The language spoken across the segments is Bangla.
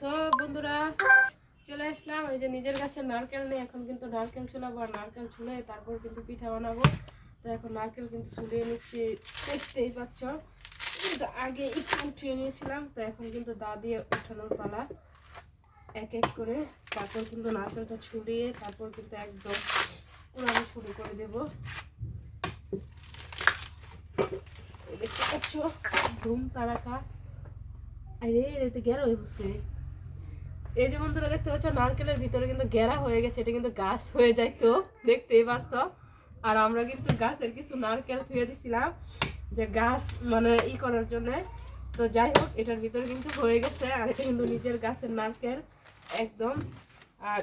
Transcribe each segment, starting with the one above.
সো, বন্ধুরা, চলে আসলাম। ওই যে নিজের কাছে নারকেল নেই, এখন কিন্তু নারকেল ছুলাবো আর নারকেল ছুলে তারপর কিন্তু পিঠা বানাবো। তো এখন নারকেল কিন্তু ছুলিয়ে নিচ্ছি, দেখতেই পাচ্ছ। কিন্তু আগে একটু উঠিয়ে নিয়েছিলাম, তো এখন কিন্তু দা দিয়ে উঠানোর পালা। এক এক করে তারপর কিন্তু নারকেলটা ছুলিয়ে তারপর কিন্তু একদম উড়ানো শুরু করে দেব। দেখতে পাচ্ছ, ধুম তারাকা। আরে এতে হয়ে বসছে এই যে বন্ধুরা দেখতে পাচ্ছ, নারকেলের ভিতরে কিন্তু গেরা হয়ে গেছে, এটা কিন্তু গাছ হয়ে যায় তো, দেখতেই পারছ। আর আমরা কিন্তু গাছের কিছু নারকেল ধুয়ে দিছিলাম, যে গাছ মানে ই করার জন্য। তো যাই হোক, এটার ভিতরে কিন্তু হয়ে গেছে, আর এটা কিন্তু নিজের গাছের নারকেল, একদম। আর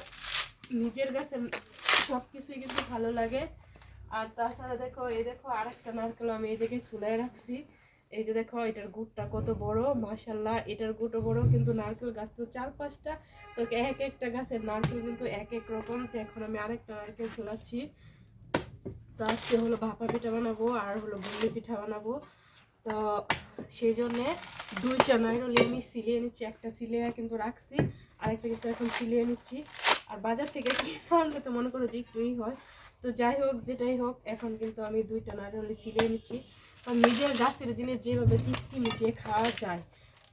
নিজের গাছের সব কিছুই কিন্তু ভালো লাগে। আর তাছাড়া দেখো, এই দেখো আরেকটা নারকেল আমি এই ঝুলাই রাখছি। এই যে দেখো, এটার গুড়টা কত বড় মাশাল্লাহ এটার গুঁটো বড়, কিন্তু নারকেল গাছ তো চার পাঁচটা তো এক একটা গাছের নারকেল কিন্তু এক এক রকম। তো এখন আমি আরেকটা নারকেল ঝোলাচ্ছি। তো আজকে হলো ভাপা পিঠা বানাবো আর হলো বুন্দি পিঠা বানাবো। তো সেই জন্যে দুইটা নারকেল আমি সিলিয়ে নিচ্ছি, একটা সিলিয়ে কিন্তু রাখছি আর একটা কিন্তু এখন সিলিয়ে নিচ্ছি। আর বাজার থেকে কিনে আনলে তো মনে করো যে একটুই হয়। তো যাই হোক, যেটাই হোক, এখন কিন্তু আমি দুইটা নারকেল সিলিয়ে নিচ্ছি। নিজের গাছের জিনিস যেভাবে তৃপ্তি মিটিয়ে খাওয়া যায়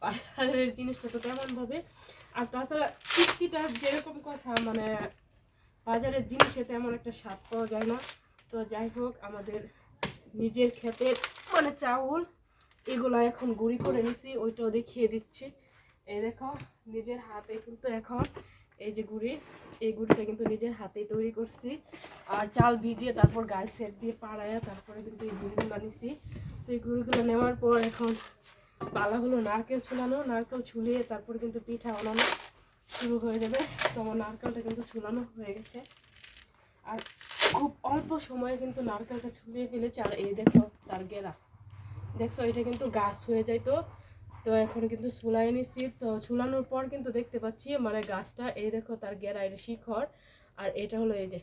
বাজারের জিনিসটা তো তেমনভাবে। আর তাছাড়া তৃপ্তিটার যেরকম কথা মানে বাজারের জিনিসে তেমন একটা স্বাদ পাওয়া যায় না। তো যাই হোক, আমাদের নিজের ক্ষেতের মানে চাউল, এগুলো এখন গুঁড়ি করে নিছি, ওইটাও দেখিয়ে দিচ্ছি। এই দেখো, নিজের হাতে কিন্তু এখন এই যে গুঁড়ি, এই গুঁড়িটা কিন্তু নিজের হাতেই তৈরি করছি। আর চাল ভিজিয়ে তারপর গাছ সেট দিয়ে পাড়ায় তারপরে কিন্তু এই গুঁড়িগুলো নিছি তো এই গুঁড়িগুলো নেওয়ার পর এখন পালা হলো নারকেল ছুলানো নারকেল ছুলিয়ে তারপর কিন্তু পিঠা বানানো শুরু হয়ে যাবে। তো আমার নারকেলটা কিন্তু ছুলানো হয়ে গেছে। আর খুব অল্প সময়ে কিন্তু নারকেলটা ছুলিয়ে ফেলেছে। আর এই দেখো তার গেরা। দেখছ, এটা কিন্তু গাছ হয়ে যায় তো এখন কিন্তু ছুলাই নিছি তো ছুলানোর পর কিন্তু দেখতে পাচ্ছি মানে গাছটা, এই দেখো তার গেরা এটা শিখর। আর এটা হলো এই যে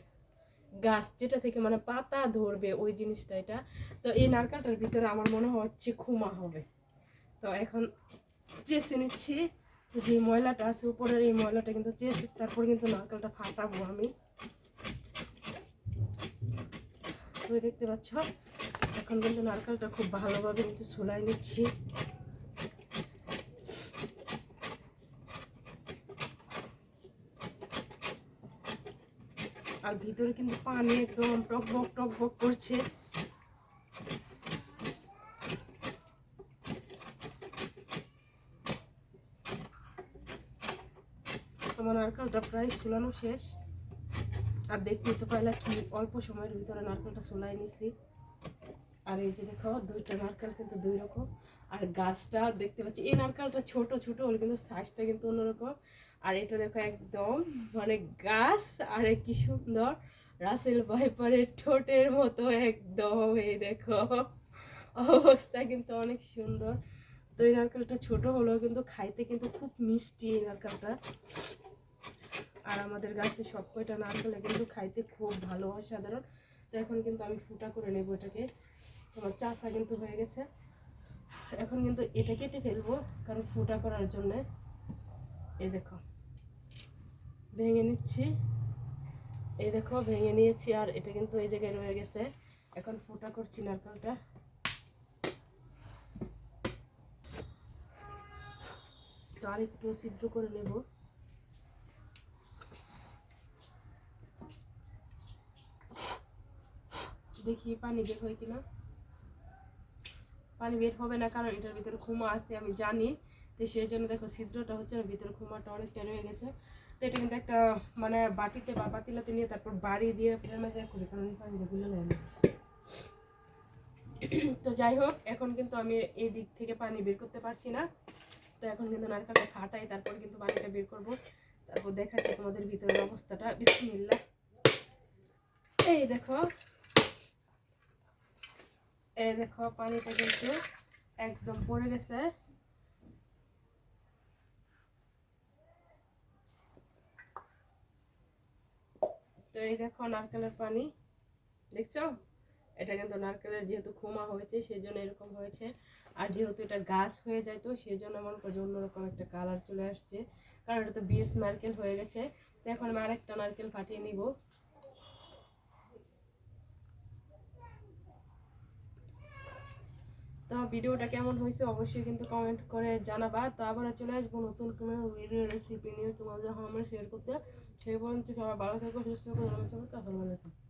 গাছ যেটা থেকে মানে পাতা ধরবে, ওই জিনিসটা এটা। তো এই নারকেলটার ভিতরে আমার মনে হচ্ছে খুমা হবে। তো এখন চেষে নিচ্ছি। যে ময়লাটা আছে, উপরের এই ময়লাটা কিন্তু চেষে তারপর কিন্তু নারকেলটা ফাটাবো আমি। তুমি দেখতে পাচ্ছ, এখন কিন্তু নারকেলটা খুব ভালোভাবে কিন্তু ছুলাই নিচ্ছি। আর ভিতরে কিন্তু পানি একদম টক বক টক বক করছে। আমার নারকেলটা প্রায় ছুলানো শেষ। আর দেখতে তো পাইলা কি অল্প সময়ের ভিতরে নারকেলটা চুলাই নিছি। আর এই যে দেখো, দুইটা নারকেল কিন্তু দুই রকম। আর গাছটা দেখতে পাচ্ছি, এই নারকেলটা ছোট ছোট হলে কিন্তু সাইজটা কিন্তু অন্যরকম। আর এটা দেখো একদম মানে গাছ, আর কি সুন্দর, রাসেল ভাইপারের ঠোঁটের মতো একদম, এই দেখো। অবস্থা কিন্তু অনেক সুন্দর। তো এই নারকেলটা ছোট হলেও কিন্তু খাইতে কিন্তু খুব মিষ্টি এই নারকেলটা। আর আমাদের গাছে সব কয়টা নারকেলে কিন্তু খাইতে খুব ভালো হয় সাধারণ তো এখন কিন্তু আমি ফুটা করে নেব এটাকে। তোমার চাষা কিন্তু হয়ে গেছে। এখন কিন্তু এটা কেটে ফেলব, কারণ ফুটা করার জন্যে। এই দেখো। ভেঙে নিচ্ছি। এই দেখো, ভেঙে নিয়েছি আর এটা কিন্তু এই জায়গায় রয়ে গেছে। এখন ফুটা করছি নারকেলটা। তো আর একটু ছিদ্র করে নেব। দেখি পানি বের হয় কিনা। পানি বের হবে না কারণ এটার ভিতরে খুমা আছে, আমি জানি। তো সেই জন্য দেখো ছিদ্রটা হচ্ছে, ভিতরে খুমাটা অনেকটা রয়ে গেছে। এটা কিন্তু একটা মানে বাটিতে বা পাতিলাতে নিয়ে তারপর বাড়ি দিয়ে এটার মাঝে করি, কারণ এই পানিটা ভুলে আমি তো যাই হোক, এখন কিন্তু আমি এই দিক থেকে পানি বের করতে পারছি না। তো এখন কিন্তু নারকেলটা ফাটাই, তারপর কিন্তু পানিটা বের করব। তারপর দেখাচ্ছি তোমাদের ভিতরের অবস্থাটা। বিসমিল্লা এই দেখো এই দেখো, পানিটা কিন্তু একদম পড়ে গেছে। এই দেখো নারকেলের পানি। দেখছ? এটা কিন্তু নারকেলের যেহেতু খুমা হয়েছে সেই জন্য এরকম হয়েছে। আর যেহেতু এটা গাছ হয়ে যায় তো সেই জন্য মনে করছে অন্যরকম একটা কালার চলে আসছে। কারণ এটা তো বীজ নারকেল হয়ে গেছে। তো এখন আমি আরেকটা নারকেল ফাটিয়ে নিব। তো ভিডিওটা কেমন হয়েছে অবশ্যই কিন্তু কমেন্ট করে জানাবা। তো আবার চলে আসব নতুন কোনো ভিডিও রেসিপি নিয়ে। তোমাদের আমরা শেয়ার করতে সেই পর্যন্ত সবাই ভালো থাকো, সুস্থ থাকো আসসালামু আলাইকুম